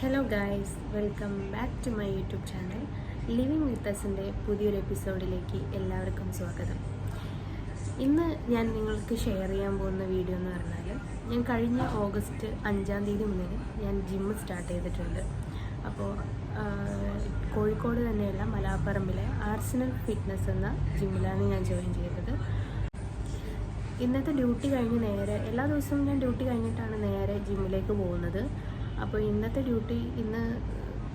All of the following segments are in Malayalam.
Hello guys welcome back to my YouTube channel living with അസിന്റെ പുതിയൊരു എപ്പിസോഡിലേക്ക് എല്ലാവർക്കും സ്വാഗതം. ഇന്ന് ഞാൻ നിങ്ങൾക്ക് ഷെയർ ചെയ്യാൻ പോകുന്ന വീഡിയോ എന്ന് പറഞ്ഞാൽ ഞാൻ കഴിഞ്ഞ ഓഗസ്റ്റ് അഞ്ചാം തീയതി മുതൽ ഞാൻ ജിമ്മ് സ്റ്റാർട്ട് ചെയ്തിട്ടുണ്ട്. അപ്പോൾ കോഴിക്കോട് തന്നെയുള്ള മലാപ്പറമ്പിലെ ആർസണൽ ഫിറ്റ്നസ് എന്ന ജിമ്മിലാണ് ഞാൻ ജോയിൻ ചെയ്തത്. ഇന്നത്തെ ഡ്യൂട്ടി കഴിഞ്ഞ് നേരെ എല്ലാ ദിവസവും ഞാൻ ഡ്യൂട്ടി കഴിഞ്ഞിട്ടാണ് നേരെ ജിമ്മിലേക്ക് പോകുന്നത്. അപ്പോൾ ഇന്നത്തെ ഡ്യൂട്ടി ഇന്ന്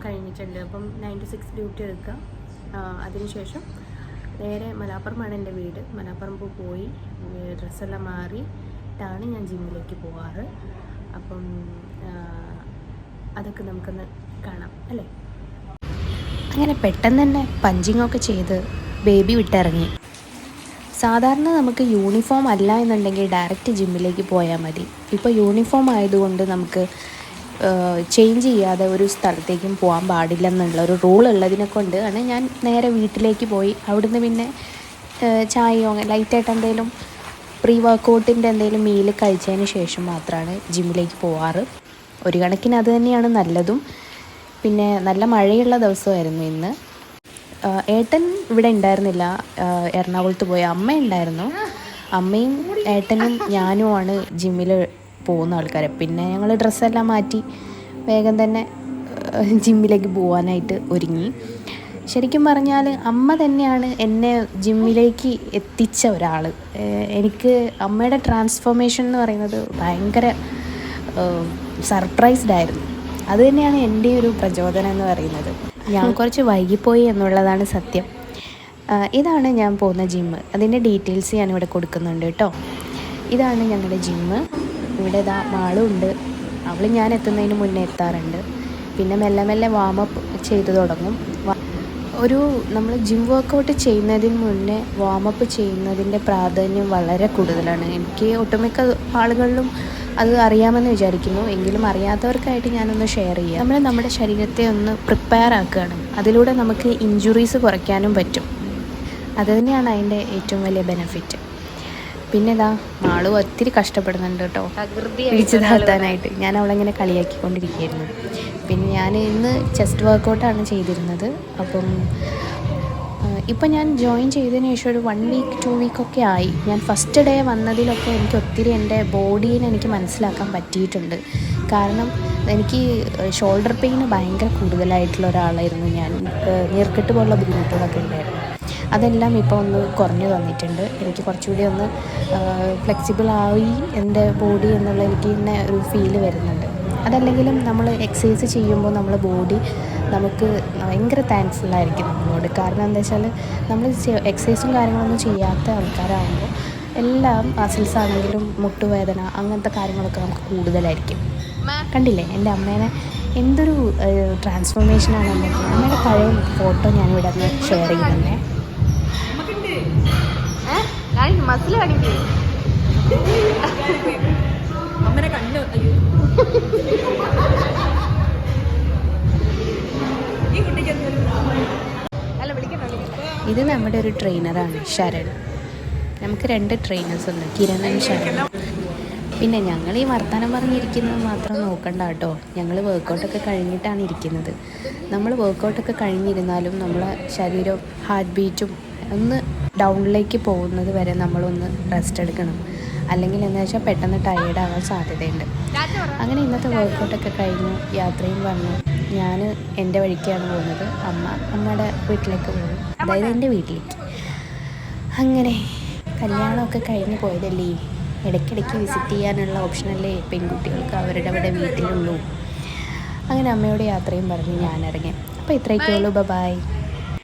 കഴിഞ്ഞിട്ടുണ്ട്. അപ്പം നയൻ ടു സിക്സ് ഡ്യൂട്ടി എടുക്കുക. അതിനുശേഷം നേരെ മലാപ്പുറമാണ് എന്റെ വീട്. മലാപ്പുറമ്പ് പോയി ഡ്രസ്സെല്ലാം മാറിയിട്ടാണ് ഞാൻ ജിമ്മിലേക്ക് പോവാറ്. അപ്പം അതൊക്കെ നമുക്കൊന്ന് കാണാം അല്ലേ? അങ്ങനെ പെട്ടെന്ന് തന്നെ പഞ്ചിങ്ങൊക്കെ ചെയ്ത് ബേബി വിട്ടിറങ്ങി. സാധാരണ നമുക്ക് യൂണിഫോം അല്ല എന്നുണ്ടെങ്കിൽ ഡയറക്റ്റ് ജിമ്മിലേക്ക് പോയാൽ മതി. ഇപ്പോൾ യൂണിഫോം ആയതുകൊണ്ട് നമുക്ക് ചേഞ്ച് ചെയ്യാതെ ഒരു സ്ഥലത്തേക്കും പോകാൻ പാടില്ല എന്നുള്ള ഒരു റൂൾ ഉള്ളതിനെ കൊണ്ട് ആണ് ഞാൻ നേരെ വീട്ടിലേക്ക് പോയി. അവിടുന്ന് പിന്നെ ചായയോ ലൈറ്റായിട്ട് എന്തെങ്കിലും പ്രീ വർക്കൗട്ടിന്റെ എന്തെങ്കിലും മീൽ കഴിച്ചതിന് ശേഷം മാത്രമാണ് ജിമ്മിലേക്ക് പോവാറ്. ഒരു കണക്കിന് അത് തന്നെയാണ് നല്ലതും. പിന്നെ നല്ല മഴയുള്ള ദിവസമായിരുന്നു ഇന്ന്. ഏട്ടൻ ഇവിടെ ഉണ്ടായിരുന്നില്ല. എറണാകുളത്ത് പോയ. അമ്മ ഉണ്ടായിരുന്നു. അമ്മയും ഏട്ടനും ഞാനുമാണ് ജിമ്മിൽ പോകുന്ന ആൾക്കാരെ. പിന്നെ ഞങ്ങൾ ഡ്രസ്സെല്ലാം മാറ്റി വേഗം തന്നെ ജിമ്മിലേക്ക് പോകാനായിട്ട് ഒരുങ്ങി. ശരിക്കും പറഞ്ഞാൽ അമ്മ തന്നെയാണ് എന്നെ ജിമ്മിലേക്ക് എത്തിച്ച ഒരാൾ എനിക്ക് അമ്മയുടെ ട്രാൻസ്ഫോർമേഷൻ എന്ന് പറയുന്നത് ഭയങ്കര സർപ്രൈസ്ഡ് ആയിരുന്നു. അത് തന്നെയാണ് എന്റെ ഒരു പ്രചോദനം എന്ന് പറയുന്നത്. ഞാൻ കുറച്ച് വൈകിപ്പോയി എന്നുള്ളതാണ് സത്യം. ഇതാണ് ഞാൻ പോകുന്ന ജിമ്മ് അതിന്റെ ഡീറ്റെയിൽസ് ഞാനിവിടെ കൊടുക്കുന്നുണ്ട് കേട്ടോ. ഇതാണ് ഞങ്ങളുടെ ജിമ്മ് ഇവിടെ ഇതാ മാളും ഉണ്ട് അവൾ ഞാൻ എത്തുന്നതിന് മുന്നേ എത്താറുണ്ട്. പിന്നെ മെല്ലെ മെല്ലെ വാമപ്പ് ചെയ്തു തുടങ്ങും. ഒരു നമ്മൾ ജിം വർക്കൗട്ട് ചെയ്യുന്നതിന് മുന്നേ വാമപ്പ് ചെയ്യുന്നതിന്റെ പ്രാധാന്യം വളരെ കൂടുതലാണ്. എനിക്ക് ഒട്ടുമിക്ക ആളുകളിലും അത് അറിയാമെന്ന് വിചാരിക്കുന്നു. എങ്കിലും അറിയാത്തവർക്കായിട്ട് ഞാനൊന്ന് ഷെയർ ചെയ്യാം. നമ്മൾ നമ്മുടെ ശരീരത്തെ ഒന്ന് പ്രിപ്പയർ ആക്കുകയാണ്. അതിലൂടെ നമുക്ക് ഇഞ്ചുറീസ് കുറയ്ക്കാനും പറ്റും. അത് തന്നെയാണ് അതിന്റെ ഏറ്റവും വലിയ ബെനിഫിറ്റ് പിന്നെ ഇതാ മാൾ ഒത്തിരി കഷ്ടപ്പെടുന്നുണ്ട് കേട്ടോ. പിടിച്ചു താത്താനായിട്ട് ഞാൻ അവളെങ്ങനെ കളിയാക്കിക്കൊണ്ടിരിക്കുകയായിരുന്നു. പിന്നെ ഞാൻ ഇന്ന് ചെസ്റ്റ് വർക്കൗട്ടാണ് ചെയ്തിരുന്നത്. അപ്പം ഇപ്പം ഞാൻ ജോയിൻ ചെയ്തതിന് ശേഷം ഒരു വൺ വീക്ക് ടു വീക്കൊക്കെ ആയി. ഞാൻ ഫസ്റ്റ് ഡേ വന്നതിലൊക്കെ എനിക്ക് ഒത്തിരി എന്റെ ബോഡീനെ എനിക്ക് മനസ്സിലാക്കാൻ പറ്റിയിട്ടുണ്ട്. കാരണം എനിക്ക് ഷോൾഡർ പെയിൻ ഭയങ്കര കൂടുതലായിട്ടുള്ള ഒരാളായിരുന്നു ഞാൻ. നീർക്കെട്ട് പോലുള്ള ബുദ്ധിമുട്ടുകളൊക്കെ ഉണ്ടായിരുന്നു. അതെല്ലാം ഇപ്പോൾ ഒന്ന് കുറഞ്ഞു തന്നിട്ടുണ്ട്. എനിക്ക് കുറച്ചുകൂടി ഒന്ന് ഫ്ലെക്സിബിൾ ആയി എന്റെ ബോഡി എന്നുള്ള എനിക്ക് ഇന്നെ ഒരു ഫീൽ വരുന്നുണ്ട്. അതല്ലെങ്കിലും നമ്മൾ എക്സസൈസ് ചെയ്യുമ്പോൾ നമ്മളെ ബോഡി നമുക്ക് ഭയങ്കര ആയിരിക്കും നമ്മളോട്. കാരണം എന്താ വെച്ചാൽ നമ്മൾ എക്സസൈസും കാര്യങ്ങളൊന്നും ചെയ്യാത്ത ആൾക്കാരാകുമ്പോൾ എല്ലാം മസിൽസ് ആണെങ്കിലും മുട്ടുവേദന അങ്ങനത്തെ കാര്യങ്ങളൊക്കെ നമുക്ക് കൂടുതലായിരിക്കും. കണ്ടില്ലേ? എന്റെ അമ്മേനെ എന്തൊരു ട്രാൻസ്ഫോർമേഷനാണ് അമ്മയ്ക്ക് അമ്മയുടെ പഴയ ഫോട്ടോ ഞാൻ ഇവിടെ നിന്ന് ഷെയർ ചെയ്യുന്നുണ്ടേ കാണിക്കേ അമ്മനെ കണ്ടു. അയ്യോ. ഈ കുട്ടിക്ക് അല്ല വിളിക്കണ്ട ഇത് നമ്മുടെ ഒരു ട്രെയിനറാണ് ശരൺ. നമുക്ക് രണ്ട് ട്രെയിനേഴ്സ് ഉണ്ട് കിരണൻ ശരൺ. പിന്നെ ഞങ്ങൾ ഈ വർത്തമാനം പറഞ്ഞിരിക്കുന്നത് മാത്രം നോക്കണ്ട കേട്ടോ. ഞങ്ങൾ വർക്കൗട്ടൊക്കെ കഴിഞ്ഞിട്ടാണ് ഇരിക്കുന്നത്. നമ്മൾ വർക്കൗട്ടൊക്കെ കഴിഞ്ഞിരുന്നാലും നമ്മളെ ശരീരം ഹാർട്ട് ബീറ്റും ഒന്ന് ഡൗണിലേക്ക് പോകുന്നത് വരെ നമ്മളൊന്ന് റെസ്റ്റ് എടുക്കണം. അല്ലെങ്കിൽ എന്ന് വെച്ചാൽ പെട്ടെന്ന് ടയേർഡ് ആവാൻ സാധ്യതയുണ്ട്. അങ്ങനെ ഇന്നത്തെ വർക്കൗട്ടൊക്കെ കഴിഞ്ഞു യാത്രയും വന്നു. ഞാൻ എന്റെ വഴിക്കാണ് പോകുന്നത്. അമ്മ അമ്മയുടെ വീട്ടിലേക്ക് പോകും. അതായത് എന്റെ വീട്ടിലേക്ക്. അങ്ങനെ കല്യാണമൊക്കെ കഴിഞ്ഞ് പോയതല്ലേ? ഇടയ്ക്കിടയ്ക്ക് വിസിറ്റ് ചെയ്യാനുള്ള ഓപ്ഷനല്ലേ പെൺകുട്ടികൾക്ക് അവരുടെ അവിടെ വീട്ടിലുള്ളൂ. അങ്ങനെ അമ്മയോട് യാത്രയും പറഞ്ഞ് ഞാൻ ഇറങ്ങി അപ്പോൾ ഇത്രയൊക്കെ ഉള്ളൂ ബൈ